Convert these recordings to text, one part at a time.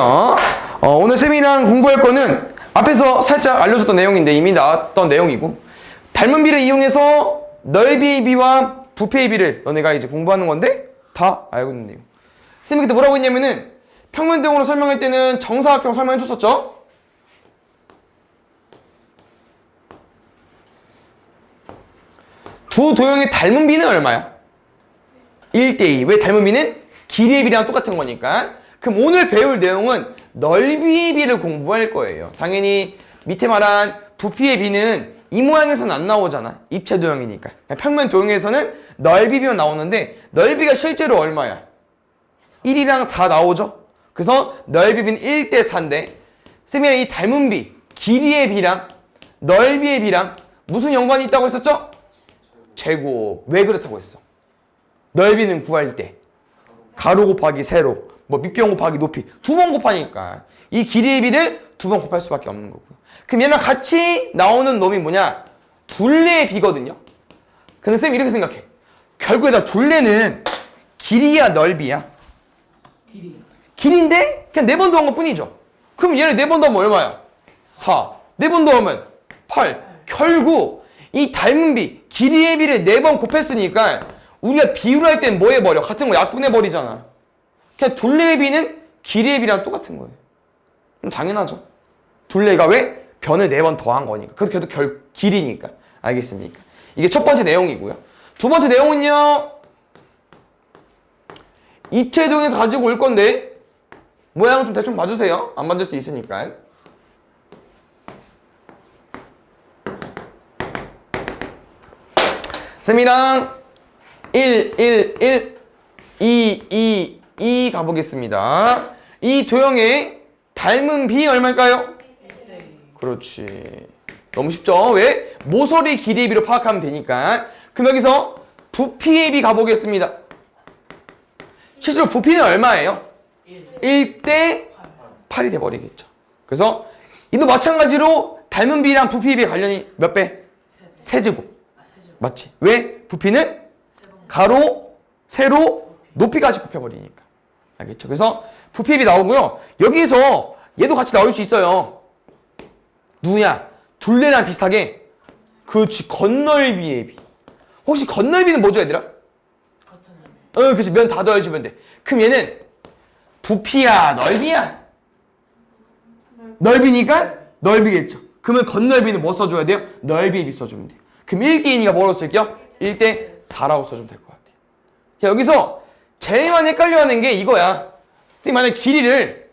어, 오늘 쌤이랑 공부할 거는 앞에서 살짝 알려줬던 내용인데 이미 나왔던 내용이고 닮은 비를 이용해서 넓이의 비와 부피의 비를 너네가 이제 공부하는 건데 다 알고 있는 내용. 쌤이 그때 뭐라고 했냐면은 평면도형으로 설명할 때는 정사각형 설명해 줬었죠? 두 도형의 닮은 비는 얼마야? 1대2 왜 닮은 비는 길이의 비랑 똑같은 거니까 그럼 오늘 배울 내용은 넓이의 비를 공부할 거예요 당연히 밑에 말한 부피의 비는 이 모양에서는 안 나오잖아 입체 도형이니까 평면 도형에서는 넓이 비만 나오는데 넓이가 실제로 얼마야? 1이랑 4 나오죠? 그래서 넓이 비는 1대 4인데 쌤이랑 이 닮은 비 길이의 비랑 넓이의 비랑 무슨 연관이 있다고 했었죠? 제곱 왜 그렇다고 했어? 넓이는 구할 때 가로 곱하기 세로 뭐 밑변 곱하기 높이 두 번 곱하니까 이 길이의 비를 두 번 곱할 수밖에 없는 거고요. 그럼 얘랑 같이 나오는 놈이 뭐냐? 둘레의 비거든요. 근데 쌤 이렇게 생각해. 결국에 다 둘레는 길이야 넓이야? 길이 길인데 그냥 네 번 더한 것 뿐이죠. 그럼 얘를 네 번 더하면 얼마야? 4. 네 번 더하면 8. 결국 이 닮은 비, 길이의 비를 네 번 곱했으니까 우리가 비유를 할땐 뭐 해버려? 같은 거 약분해버리잖아. 그냥 둘레의 비는 길이의 비랑 똑같은 거예요. 그럼 당연하죠. 둘레가 왜? 변을 네 번 더한 거니까. 그래도 계속 결, 길이니까. 알겠습니까? 이게 첫 번째 내용이고요. 두 번째 내용은요. 입체동에서 가지고 올 건데 모양을 좀 대충 봐주세요. 안 만들 수 있으니까. 쌤이랑 1, 1, 1, 2, 2, 2 가보겠습니다. 이 도형의 닮은 비 얼마일까요? 네. 그렇지. 너무 쉽죠? 왜? 모서리 길이의 비로 파악하면 되니까. 그럼 여기서 부피의 비 가보겠습니다. 실제로 부피는 얼마예요? 1 1대 8이 돼버리겠죠. 그래서 이도 마찬가지로 닮은 비랑 부피의 비 관련이 몇 배? 세제곱. 맞지? 왜? 부피는 가로, 세로, 높이까지 곱해버리니까. 알겠죠? 그래서 부피의 비 나오고요. 여기서 얘도 같이 나올 수 있어요. 누구냐? 둘레랑 비슷하게. 그렇지. 건널비의 비. 혹시 건널비는 뭐죠, 얘들아? 어, 그치. 면다 더해주면 돼. 그럼 얘는 부피야, 넓이야? 넓이니까 넓이겠죠. 그러면 건넓이는 뭐 써줘야 돼요? 넓이의 비 써주면 돼요. 그럼 1대2니까 뭐로 쓸게요? 1대 4라고 써주면 될 것 같아요. 자, 여기서 제일 많이 헷갈려하는 게 이거야. 선생님 만약 길이를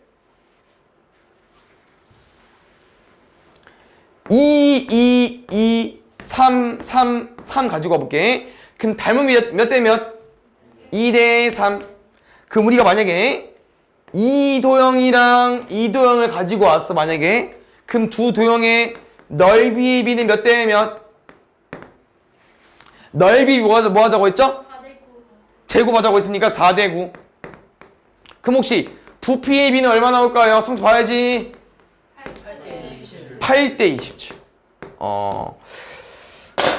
2, 2, 2, 3, 3, 3 가지고 와볼게. 그럼 닮은 몇, 몇대 몇? 2대 3. 그럼 우리가 만약에 이 도형이랑 이 도형을 가지고 왔어 만약에 그럼 두 도형의 넓이의 비는 몇 대 몇? 넓이 뭐, 하자, 뭐 하자고 했죠? 제곱하자고 했으니까 4대 9. 그럼 혹시 부피의 비는 얼마 나올까요? 성수 봐야지. 8대 27 8대 27. 어.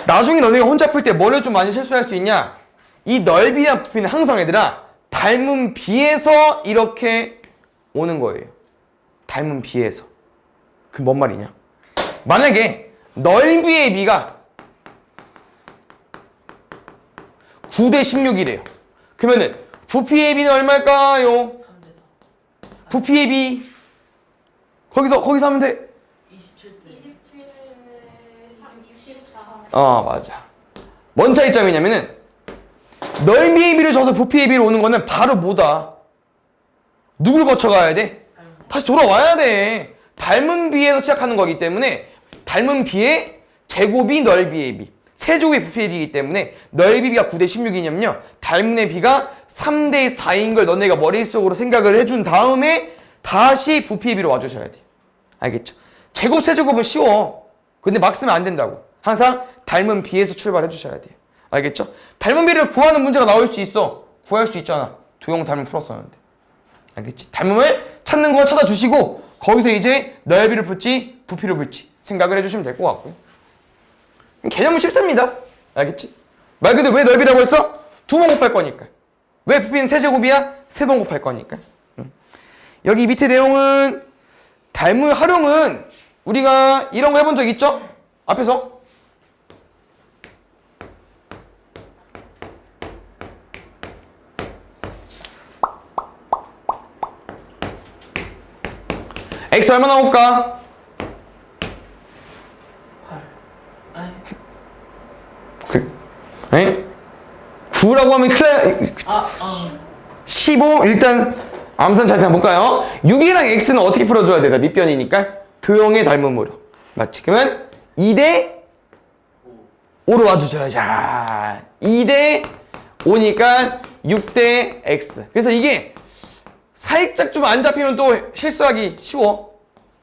나중에 너네가 혼자 풀 때 뭐를 좀 많이 실수할 수 있냐? 이 넓이랑 부피는 항상 얘들아 닮은 비에서 이렇게 오는 거예요. 닮은 비에서. 그 뭔 말이냐? 만약에 넓이의 비가 9대 16이래요. 그러면은 부피의 비는 얼마일까요? 3대 4 부피의 비 거기서 거기서 하면 돼. 27대 27, 64. 어 맞아. 뭔 차이점이냐면은 넓이의 비를 줘서 부피의 비로 오는 거는 바로 뭐다. 누굴 거쳐가야 돼? 다시 돌아와야 돼. 닮은 비에서 시작하는 거기 때문에 닮은 비의 제곱이 넓이의 비. 세조의 부피의 비이기 때문에 넓이 비가 9대 16이냐면요. 닮은의 비가 3대 4인 걸 너네가 머릿속으로 생각을 해준 다음에 다시 부피의 비로 와주셔야 돼. 알겠죠? 제곱 세제곱은 쉬워. 근데 막 쓰면 안 된다고. 항상 닮은 비에서 출발해 주셔야 돼요. 알겠죠? 닮은 비를 구하는 문제가 나올 수 있어. 구할 수 있잖아. 도형 닮은 풀었었는데. 알겠지? 닮음을 찾는 거 찾아주시고 거기서 이제 넓이를 풀지 부피를 풀지 생각을 해주시면 될 것 같고요. 개념은 쉽습니다. 알겠지? 말 그대로 왜 넓이라고 했어? 두 번 곱할 거니까. 왜 부피는 세제곱이야? 세 번 곱할 거니까. 음. 여기 밑에 내용은 닮은 활용은 우리가 이런 거 해본 적 있죠? 앞에서 x 얼마 나올까? 8 아니 그, 에? 9라고 하면 큰일 나- 아아 15 일단 암산 잘 볼까요? 6이랑 x는 어떻게 풀어줘야 돼? 나 밑변이니까 도형의 닮음으로 맞지? 그러면 2대 5로 와주셔야 자 2대 5니까 6대 x 그래서 이게 살짝 좀 안 잡히면 또 실수하기 쉬워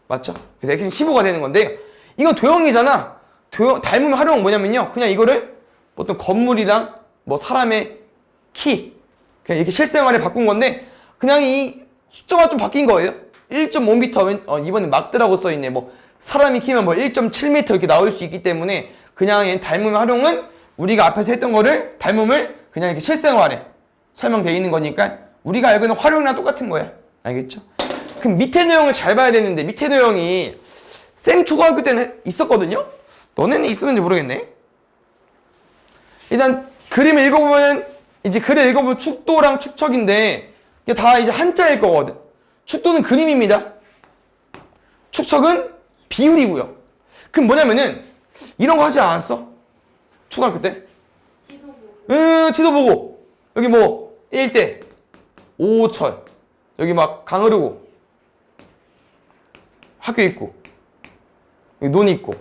맞죠? 그래서 x는 15가 되는 건데 이건 도형이잖아 도형, 닮음 활용은 뭐냐면요 그냥 이거를 어떤 건물이랑 뭐 사람의 키 그냥 이렇게 실생활에 바꾼 건데 그냥 이 숫자가 좀 바뀐 거예요. 1.5m 왼, 어, 이번에 막드라고 써 있네. 뭐 사람이 키면 뭐 1.7m 이렇게 나올 수 있기 때문에 그냥 이 닮음 활용은 우리가 앞에서 했던 거를 닮음을 그냥 이렇게 실생활에 설명되어 있는 거니까 우리가 알고 있는 활용이랑 똑같은 거야. 알겠죠? 그럼 밑에 내용을 잘 봐야 되는데 밑에 내용이 쌤 초등학교 때는 있었거든요? 너네는 있었는지 모르겠네 일단 그림을 읽어보면 이제 글을 읽어보면 축도랑 축척인데 이게 다 이제 한자일 거거든. 축도는 그림입니다. 축척은 비율이고요. 그럼 뭐냐면은 이런 거 하지 않았어? 초등학교 때? 지도 보고. 음, 지도 보고 여기 뭐 1대 5철 여기 막 강 흐르고 학교 있고 여기 논 있고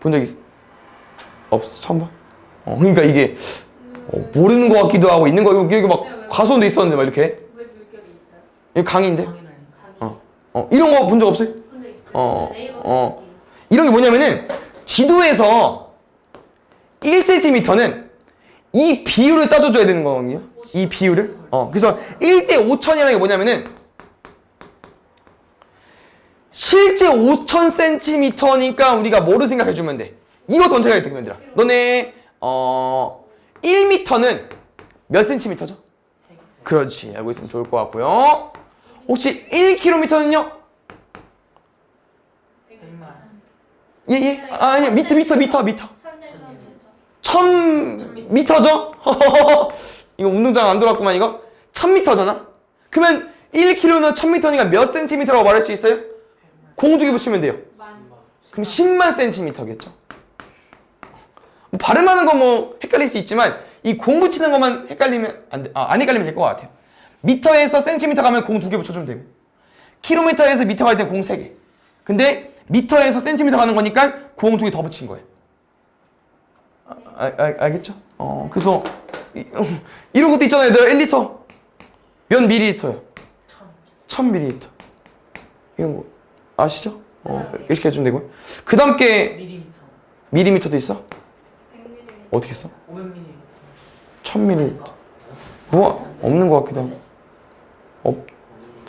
본 적 있어? 없어 처음 봐? 어, 그러니까 이게 어, 모르는 것 같기도 하고 있는 거 여기, 여기 막 과수원도 있었는데 막 이렇게 왜 물결이 있어요? 여기 강인데. 어, 어 이런 거 본 적 없어요? 있어요. 어, 네이버 어. 이런 게 뭐냐면은 지도에서 1cm는 이 비율을 따져줘야 되는 거거든요. 이 비율을. 어, 그래서 1대 5천이라는 게 뭐냐면은 실제 5,000cm니까 우리가 뭐를 생각해주면 돼? 이거 던져야 돼, 그러면 너네 어 1m는 몇 cm죠? 그렇지, 알고 있으면 좋을 것 같고요. 혹시 1km는요? 100만 예, 예. 아, 아니, 미터, 미터, 미터, 미터. 천 미터죠? 이거 운동장 안 돌았구만, 이거. 천 미터잖아? 그러면 1km는 천 미터니까 몇 센티미터라고 말할 수 있어요? 공중에 붙이면 돼요. 만. 그럼 10만 센티미터겠죠? 뭐 발음하는 건 뭐 헷갈릴 수 있지만 이 공 붙이는 것만 헷갈리면 안, 돼- 아, 안 헷갈리면 될 것 같아요. 미터에서 센티미터 가면 공 두 개 붙여주면 되고 킬로미터에서 미터 갈 때 공 세 개. 근데 미터에서 센티미터 가는 거니까 공 두 개 더 붙인 거예요. 아, 아, 아, 알겠죠? 어, 그래서 이, 런 것도 있잖아요. 얘들아 1리터 몇 밀리리터요? 1000 밀리리터. 이런 거 아시죠? 어, 이렇게 해주면 되고요. 그 다음 게 밀리미터 밀리미터도 있어? 100ml. 어떻게 써? 500밀리미터 1000밀리리터. 뭐 없는 것 같기도 하고. 없,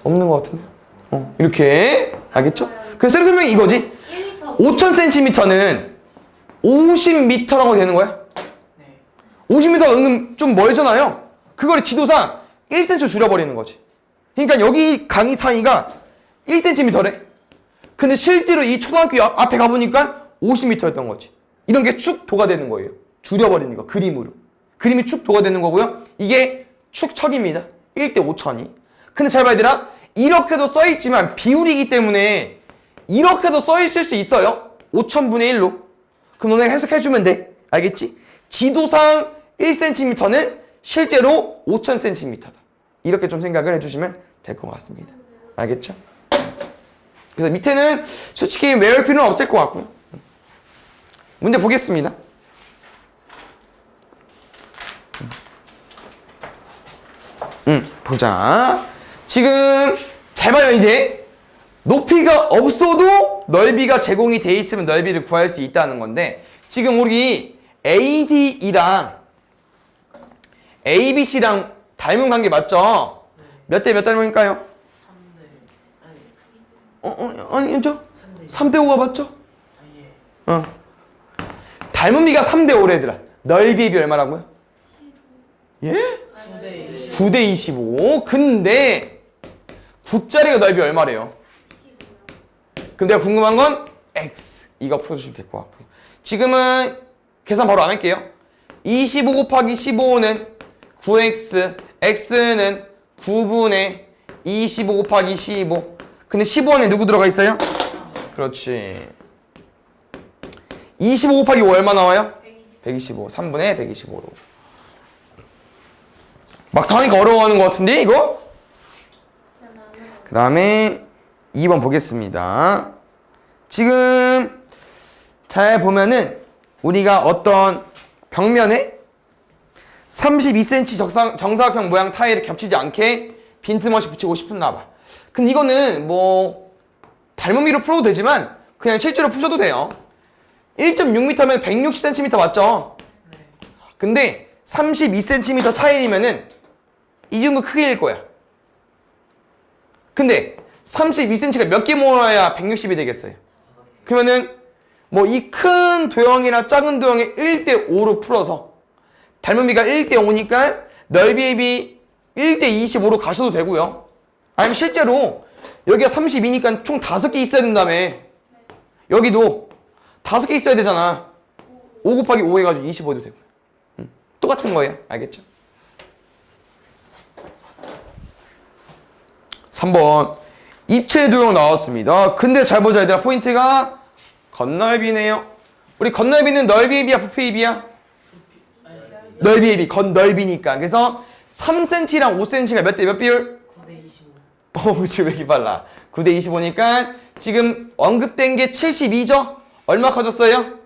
없는 것 같은데. 어, 이렇게 알겠죠? 그래서 쌤 설명이 이거지. 1리터. 5000cm는 50m라고 되는 거야. 네 50m 은근 좀 멀잖아요. 그걸 지도상 1cm 줄여버리는 거지. 그러니까 여기 강의 사이가 1cm래. 근데 실제로 이 초등학교 앞- 앞에 가보니까 50m였던 거지. 이런 게 축 도가 되는 거예요. 줄여버리는 거, 그림으로. 그림이 축도가 되는 거고요. 이게 축척입니다. 1대 5천이. 근데 잘 봐야 되나? 이렇게도 써있지만 비율이기 때문에 이렇게도 써있을 수 있어요. 5천분의 1로. 그럼 너네가 해석해주면 돼. 알겠지? 지도상 1cm는 실제로 5,000cm다. 이렇게 좀 생각을 해주시면 될 것 같습니다. 알겠죠? 그래서 밑에는 솔직히 외울 필요는 없을 것 같고요. 문제 보겠습니다. 보자. 지금 잘 봐요, 이제. 높이가 없어도 넓이가 제공이 돼 있으면 넓이를 구할 수 있다는 건데 지금 우리 ADE랑 ABC랑 닮은 관계 맞죠? 몇 대 몇 닮은일까요? 3대 아니 어, 어, 아니죠? 3대 3대 5가 맞죠? 어. 닮은 비가 3대 5래더라. 넓이의 비 얼마라고요? 예? 9대 20 9대 25. 근데 9짜리가 넓이 얼마래요? 15요. 그럼 내가 궁금한 건 x. 이거 풀어주시면 될 것 같고요. 지금은 계산 바로 안 할게요. 25 곱하기 15는 9x, x는 9분의 25 곱하기 15. 근데 15원에 누구 들어가 있어요? 그렇지. 25 곱하기 5 얼마 나와요? 120. 125. 3분의 125로. 막상 하니까 어려워하는 것 같은데, 이거? 그 다음에 2번 보겠습니다. 지금 잘 보면은 우리가 어떤 벽면에 32cm 적상, 정사각형 모양 타일을 겹치지 않게 빈틈없이 붙이고 싶은가 봐. 근데 이거는 뭐 닮은미로 풀어도 되지만 그냥 실제로 푸셔도 돼요. 1.6m면 160cm 맞죠? 네. 근데 32cm 타일이면은 이 정도 크기일 거야. 근데 32cm가 몇 개 모아야 160이 되겠어요? 그러면은 뭐 이 큰 도형이나 작은 도형의 1대 5로 풀어서 닮은비가 1대 5니까 넓이의 비 1대 25로 가셔도 되고요. 아니면 실제로 여기가 32니까 총 5개 있어야 된다며. 여기도 5개 있어야 되잖아. 5 곱하기 5 해가지고 25도 되고. 음, 똑같은 거예요. 알겠죠? 3번 입체 도형 나왔습니다. 근데 잘 보자 얘들아 포인트가 건널비네요. 우리 건널비는 넓이의 비야 부피의 비야? 넓이의 비, 건넓이니까. 그래서 3cm랑 5cm가 몇 대 몇 비율? 9대 25. 어, 그치, 왜 이렇게 빨라? 9대 25니까 지금 언급된 게 72죠? 얼마 커졌어요?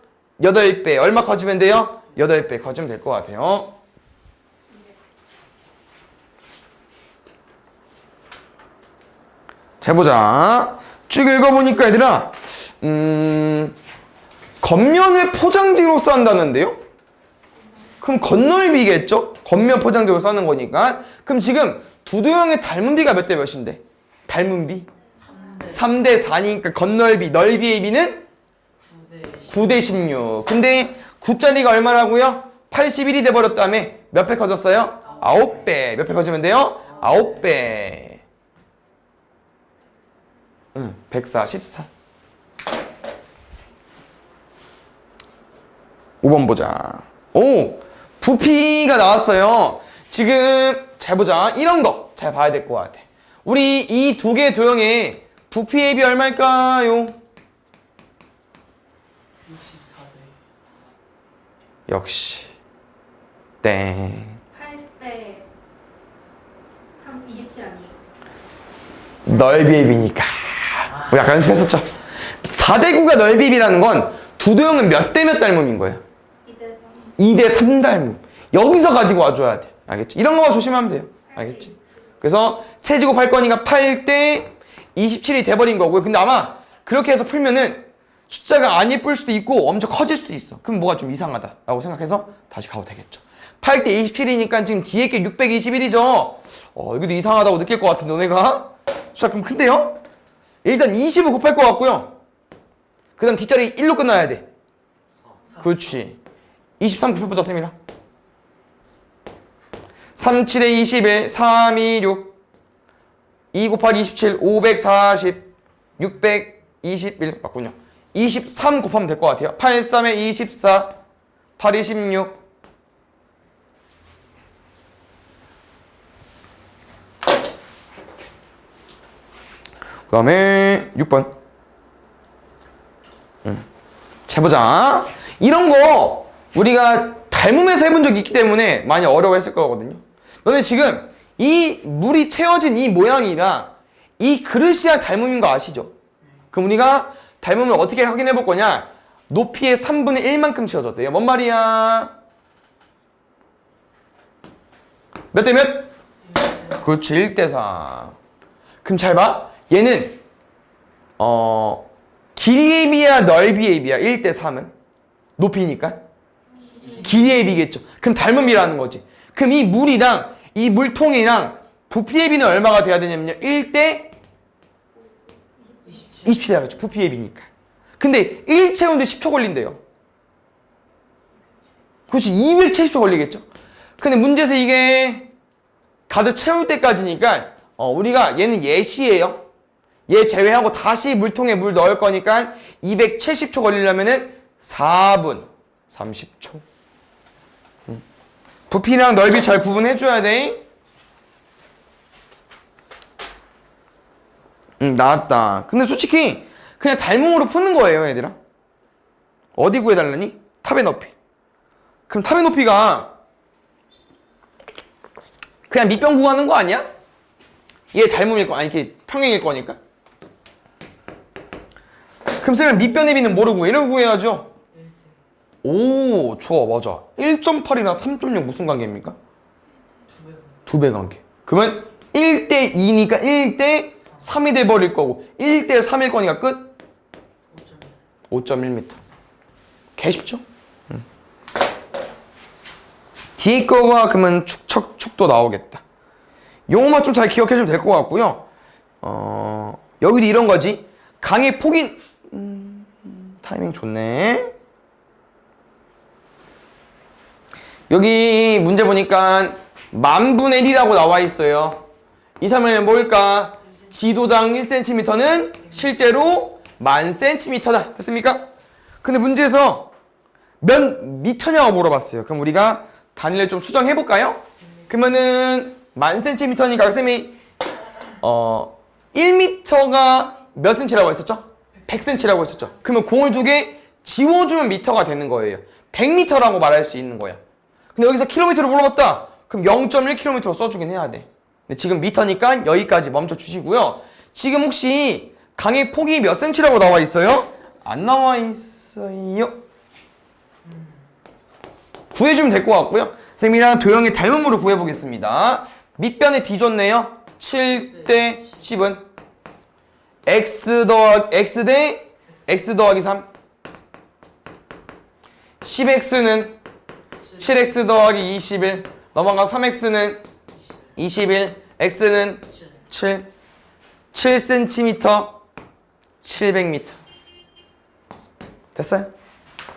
8배. 얼마 커지면 돼요? 8배 커지면 될 것 같아요. 잘 보자. 쭉 읽어보니까 얘들아, 음, 겉면을 포장지로 싼다는데요? 그럼 겉넓이겠죠? 겉면 포장지로 싸는 거니까. 그럼 지금 두 도형의 닮은 비가 몇 대 몇인데? 닮은 비? 3대 3대 4니까 겉넓이, 넓이의 비는 9대 10. 9대 16. 근데 9짜리가 얼마라고요? 81이 돼버렸다며 몇 배 커졌어요? 9배. 몇 배 커지면 돼요? 9배. 응, 144. 5번 보자. 오! 부피가 나왔어요. 지금 잘 보자. 이런 거 잘 봐야 될 것 같아. 우리 이 두 개 도형의 부피의 비 얼마일까요? 64대 역시 땡 8대 3, 27 아니에요? 넓이의 비니까 우리 아까 연습했었죠. 4대 9가 넓이의 비라는 건 두 도형은 몇 대 몇 닮음인 거예요? 2대 3. 2대 3 닮음. 여기서 가지고 와줘야 돼. 알겠지? 이런 거만 조심하면 돼요. 알겠지? 그래서 세제곱 할 거니까 8대 27이 돼버린 거고요. 근데 아마 그렇게 해서 풀면은 숫자가 안 예쁠 수도 있고 엄청 커질 수도 있어. 그럼 뭐가 좀 이상하다라고 생각해서 다시 가도 되겠죠. 8대 27이니까 지금 뒤에 게 621이죠. 어 여기도 이상하다고 느낄 것 같은데 너네가? 숫자 그럼 큰데요? 일단 20을 곱할 것 같고요. 그 다음 뒷자리 1로 끝나야 돼. 그렇지. 23 곱해보자 쌤이랑 3, 7에 21, 3, 2, 6 2 곱하기 27, 540 621 맞군요. 23 곱하면 될 것 같아요. 8, 3에 24 8, 26 그 다음에 6번 재보자. 이런 거 우리가 닮음에서 해본 적이 있기 때문에 많이 어려워했을 거거든요. 너네 지금 이 물이 채워진 이 모양이랑 이 그릇이랑 닮음인 거 아시죠? 그럼 우리가 닮음을 어떻게 확인해 볼 거냐? 높이의 3분의 1만큼 채워졌대요. 뭔 말이야? 몇 대 몇? 그렇지, 1대 4. 그럼 잘 봐. 얘는 어 길이의 비야 넓이의 비야 1대 3은 높이니까 길이의 비겠죠. 그럼 닮은 비라는 거지. 그럼 이 물이랑 이 물통이랑 부피의 비는 얼마가 돼야 되냐면요. 1대 27. 27 돼야겠죠. 부피의 비니까. 근데 1 채우는데 10초 걸린대요. 그렇지 270초 걸리겠죠. 근데 문제에서 이게 가득 채울 때까지니까 어, 우리가 얘는 예시예요. 얘 제외하고 다시 물통에 물 넣을 거니까 270초 걸리려면은 4분 30초. 음. 부피랑 넓이 잘 구분해줘야 돼. 응, 나왔다. 근데 솔직히 그냥 닮음으로 푸는 거예요, 얘들아. 어디 구해달라니? 탑의 높이. 그럼 탑의 높이가 그냥 밑변 구하는 거 아니야? 얘 닮음일 거, 아니, 이렇게 평행일 거니까. 그럼 쌤은 밑변의 비는 모르고 얘를 구해야죠. 오, 좋아, 맞아. 1.8이나 3.6 무슨 관계입니까? 두 배. 관계. 그러면 1대 2니까 1대 3이 돼 버릴 거고 1대 3일 거니까 끝 5점. 5.1m. 개 쉽죠? 음. 뒤에 거가 그러면 축척 축도 나오겠다. 용어만 좀 잘 기억해 주면 될 것 같고요. 어, 여기도 이런 거지. 강의 음, 타이밍 좋네. 여기 문제 보니까 만분의 1이라고 나와 있어요. 이 사람은 뭘까? 지도당 1cm는 실제로 만 cm다. 됐습니까? 근데 문제에서 몇 미터냐고 물어봤어요. 그럼 우리가 단위를 좀 수정해 볼까요? 그러면은 만 cm니까 쌤이 어 1m가 몇 cm라고 했었죠? 100cm라고 했었죠. 그러면 공을 두 개 지워주면 미터가 되는 거예요. 100m라고 말할 수 있는 거야. 근데 여기서 킬로미터로 물어봤다. 그럼 0.1km로 써주긴 해야 돼. 근데 지금 미터니까 여기까지 멈춰 주시고요. 지금 혹시 강의 폭이 몇 cm라고 나와 있어요? 안 나와 있어요. 구해주면 될 것 같고요. 쌤이랑 도형의 닮음으로 구해보겠습니다. 밑변의 비좋네요. 7대 10은 x 더하기 x 대 x 더하기 3 10x는 7x 더하기 21 넘어가 3x는 21 x는 7 7cm 700m 됐어요?